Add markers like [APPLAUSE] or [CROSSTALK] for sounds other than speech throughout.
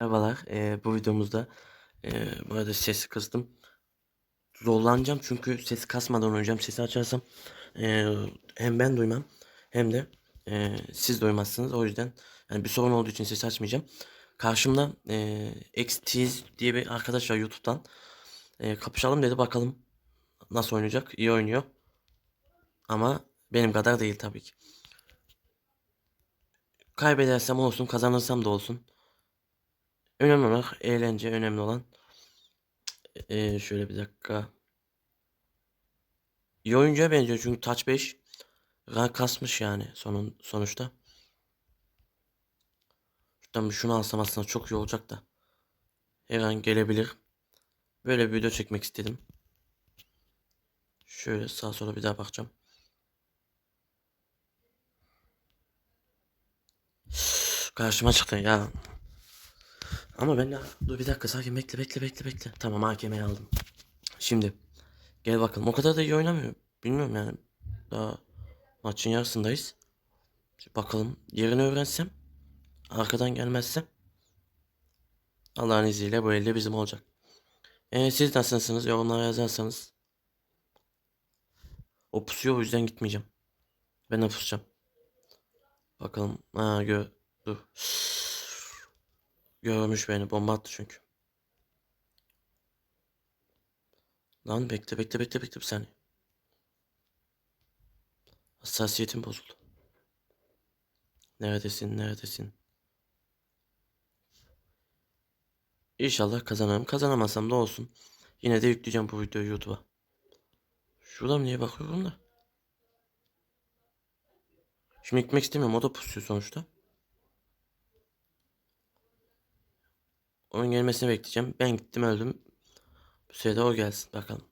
Merhabalar. Eee, bu videomuzda eee, bu arada sesi kıstım. Zorlanacağım çünkü sesi kasmadan oynayacağım. Sesi açarsam eee, hem ben duymam hem de eee, siz duymazsınız. O yüzden yani bir sorun olduğu için sesi açmayacağım. Karşımda eee XTiz diye bir arkadaş var YouTube'dan. Eee, kapışalım dedi bakalım nasıl oynayacak. İyi oynuyor. Ama benim kadar değil tabii ki. Kaybedersem olsun, kazanırsam da olsun. Önemli olan eğlence, önemli olan. Ee, şöyle bir dakika. İyi oyuncuya benziyor çünkü Touch 5 rank kasmış yani sonun sonuçta. Şuradan şunu alsam aslında çok iyi olacak da. Her an gelebilir. Böyle bir video çekmek istedim. Şöyle sağa sola bir daha bakacağım. Karşıma çıktı ya. Ama ben de dur bir dakika sakin bekle bekle bekle bekle. Tamam hakemi aldım. Şimdi gel bakalım. O kadar da iyi oynamıyor. Bilmiyorum yani. Daha maçın yarısındayız. Şimdi bakalım yerini öğrensem. Arkadan gelmezsem. Allah'ın izniyle bu elde bizim olacak. Ee, siz nasılsınız? Yorumlara yazarsanız. O pusuyor o yüzden gitmeyeceğim. Ben de pusacağım. Bakalım. Ha gör. Dur. Görmüş beni. Bomba attı çünkü. Lan bekle bekle bekle bekle bir saniye. Hassasiyetim bozuldu. Neredesin neredesin? İnşallah kazanırım. Kazanamazsam da olsun. Yine de yükleyeceğim bu videoyu YouTube'a. Şuradan niye bakıyorum da? Şimdi gitmek istemiyorum. O da pusuyor sonuçta. Onun gelmesini bekleyeceğim. Ben gittim öldüm. Bu sırada o gelsin bakalım.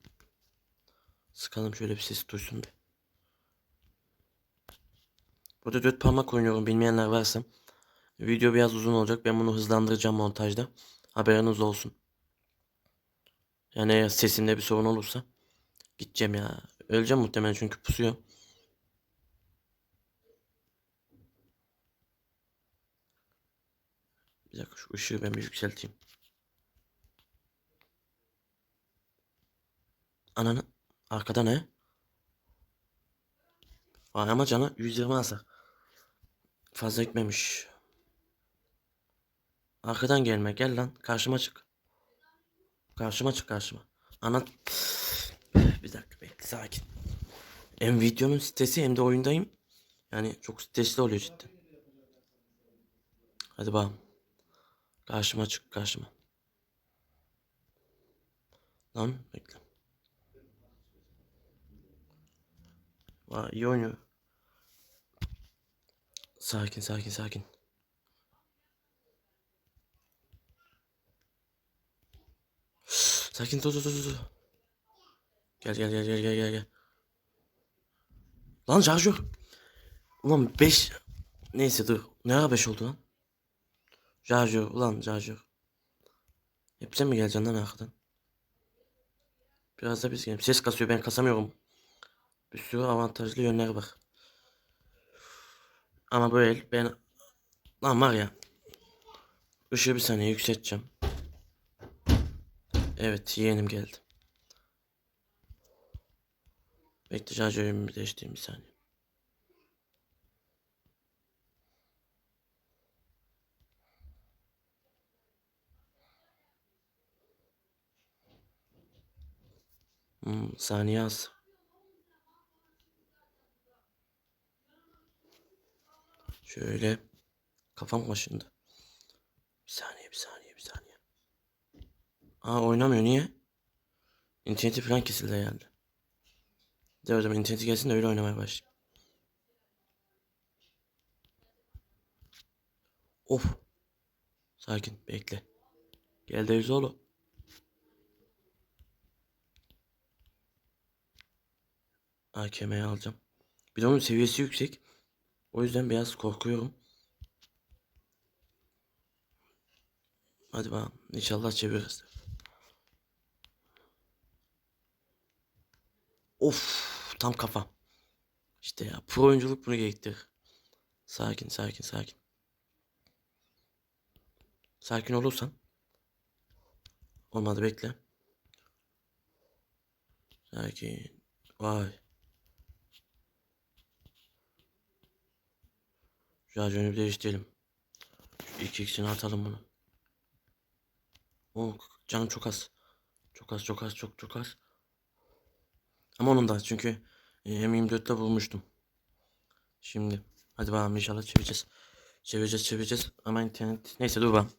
Sıkalım şöyle bir ses duysun bir. Burada dört parmak oynuyorum bilmeyenler varsa. Video biraz uzun olacak. Ben bunu hızlandıracağım montajda. Haberiniz olsun. Yani sesimde bir sorun olursa gideceğim ya. Öleceğim muhtemelen çünkü pusuyor. Dakika şu ışığı ben bir yükselteyim. Ananı arkada ne? Vay ama canı 120 hasar. Fazla gitmemiş. Arkadan gelme gel lan karşıma çık. Karşıma çık karşıma. Ana bir dakika bekle sakin. Hem videonun sitesi hem de oyundayım. Yani çok stresli oluyor cidden. Hadi bakalım. Karşıma çık karşıma. Lan bekle. Vay iyi oynuyor. Sakin sakin sakin. Sakin dur dur dur dur. Gel gel gel gel gel gel gel. Lan şarjör. Ulan 5 Neyse dur. Ne ara 5 oldu lan? Şarjör ulan şarjör. Hep sen mi geleceksin lan arkadan? Biraz da biz gelelim. Ses kasıyor ben kasamıyorum. Bir sürü avantajlı yönleri var. Ama bu el ben... Lan var ya. Işığı bir saniye yükselteceğim. Evet yeğenim geldi. Bekle şarjörümü bir değiştireyim bir saniye. Hmm, saniye az. Şöyle kafam kaşındı. Bir saniye bir saniye bir saniye. Aa oynamıyor niye? İnterneti falan kesildi herhalde. De o zaman interneti gelsin de öyle oynamaya başlayayım. Of. Sakin bekle. Gel de oğlu. AKM'yi alacağım. Bir de onun seviyesi yüksek. O yüzden biraz korkuyorum. Hadi bakalım. İnşallah çeviririz. Of tam kafa. İşte ya pro oyunculuk bunu gerektirir. Sakin sakin sakin. Sakin olursan. Olmadı bekle. Sakin. Vay. Bir değiştirelim. Şu iki ikisini atalım bunu. O canım çok az. Çok az çok az çok çok az. Ama onun da çünkü e, M24'te bulmuştum. Şimdi hadi bakalım inşallah çevireceğiz. Çevireceğiz çevireceğiz ama internet neyse dur bakalım.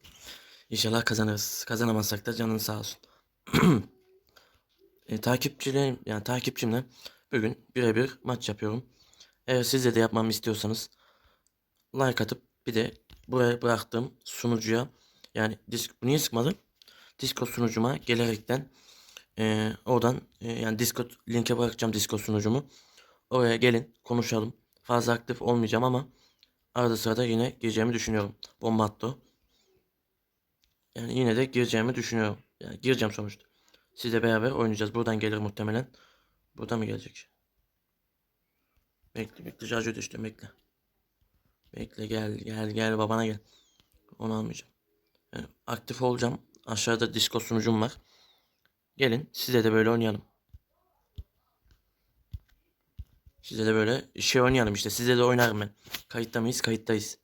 İnşallah kazanırız. Kazanamazsak da canın sağ olsun. [CLEARS THROAT] e, takipçilerim yani takipçimle bugün birebir maç yapıyorum. Eğer siz de, de yapmamı istiyorsanız like atıp bir de buraya bıraktığım sunucuya yani disk niye sıkmadım? Discord sunucuma gelerekten e, oradan e, yani Discord linke bırakacağım Discord sunucumu. Oraya gelin konuşalım. Fazla aktif olmayacağım ama arada sırada yine gireceğimi düşünüyorum. Bomba attı. Yani yine de gireceğimi düşünüyorum. Yani gireceğim sonuçta. Sizle beraber oynayacağız. Buradan gelir muhtemelen. Buradan mı gelecek? Bekle bekle. Şarjı düştü bekle. Bekle gel gel gel babana gel. Onu almayacağım. Yani aktif olacağım. Aşağıda Discord sunucum var. Gelin size de böyle oynayalım. Size de böyle şey oynayalım işte. Size de oynarım ben. Kayıtta mıyız? Kayıttayız.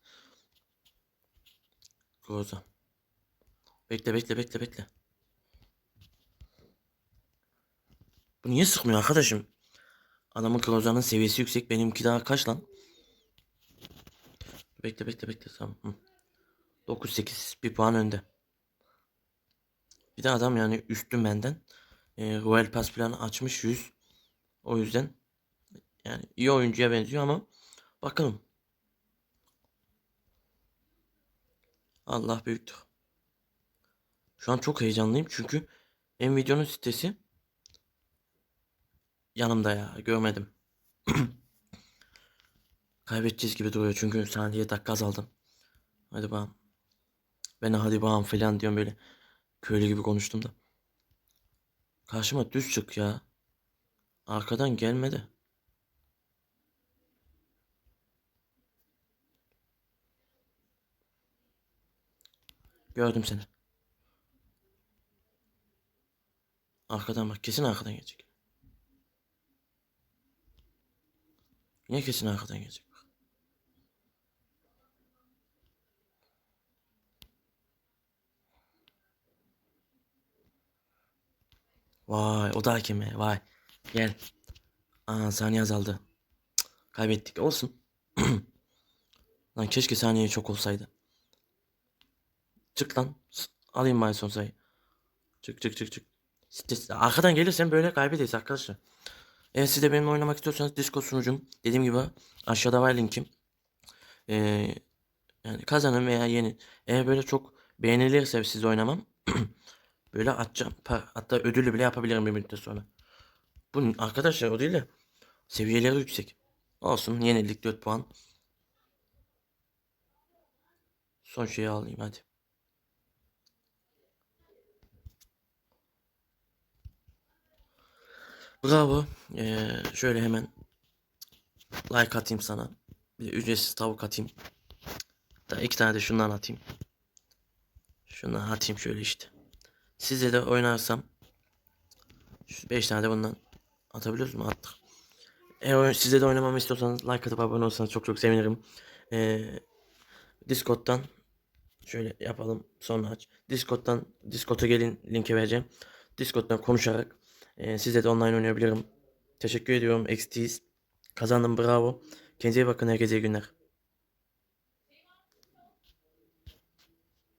Groza. Bekle bekle bekle bekle. Bu niye sıkmıyor arkadaşım? Adamın Groza'nın seviyesi yüksek. Benimki daha kaç lan? Bekle bekle bekle tamam. Hı. 9-8 bir puan önde. Bir de adam yani üstün benden. E, Royal Pass planı açmış 100. O yüzden yani iyi oyuncuya benziyor ama bakalım. Allah büyüktür. Şu an çok heyecanlıyım çünkü Nvidia'nın sitesi yanımda ya görmedim. [CLEARS THROAT] Kaybedeceğiz gibi duruyor çünkü saniye dakika azaldım. Hadi bakalım. Ben hadi bakalım falan diyorum böyle. Köylü gibi konuştum da. Karşıma düz çık ya. Arkadan gelmedi. Gördüm seni. Arkadan bak kesin arkadan gelecek. Niye kesin arkadan gelecek? Vay o da hakeme vay. Gel. Aa saniye azaldı. Kaybettik olsun. [CLEARS THROAT] Lan keşke saniye çok olsaydı. Çık lan. Alayım ben son sayı. Çık çık çık çık. Stres. Arkadan gelirsen böyle kaybedeyiz arkadaşlar. Eğer siz de benimle oynamak istiyorsanız Discord sunucum. Dediğim gibi aşağıda var linkim. Ee, yani kazanın veya yenin. Eğer böyle çok beğenilirse siz oynamam. [CLEARS THROAT] böyle atacağım. Hatta ödüllü bile yapabilirim bir müddet sonra. Bu arkadaşlar o değil de seviyeleri yüksek. Olsun yenildik 4 puan. Son şeyi alayım hadi. Bravo. Ee, şöyle hemen like atayım sana. Bir de ücretsiz tavuk atayım. Da iki tane de şundan atayım. Şundan atayım şöyle işte. Sizle de oynarsam şu beş tane de bundan atabiliyoruz mu? Attık. Eğer sizle de oynamamı istiyorsanız like atıp abone olursanız çok çok sevinirim. Ee, Discord'dan şöyle yapalım sonra aç. Discord'dan Discord'a gelin linki vereceğim. Discord'dan konuşarak e, sizle de online oynayabilirim. Teşekkür ediyorum. XT'yiz. Kazandım bravo. Kendinize iyi bakın. Herkese iyi günler.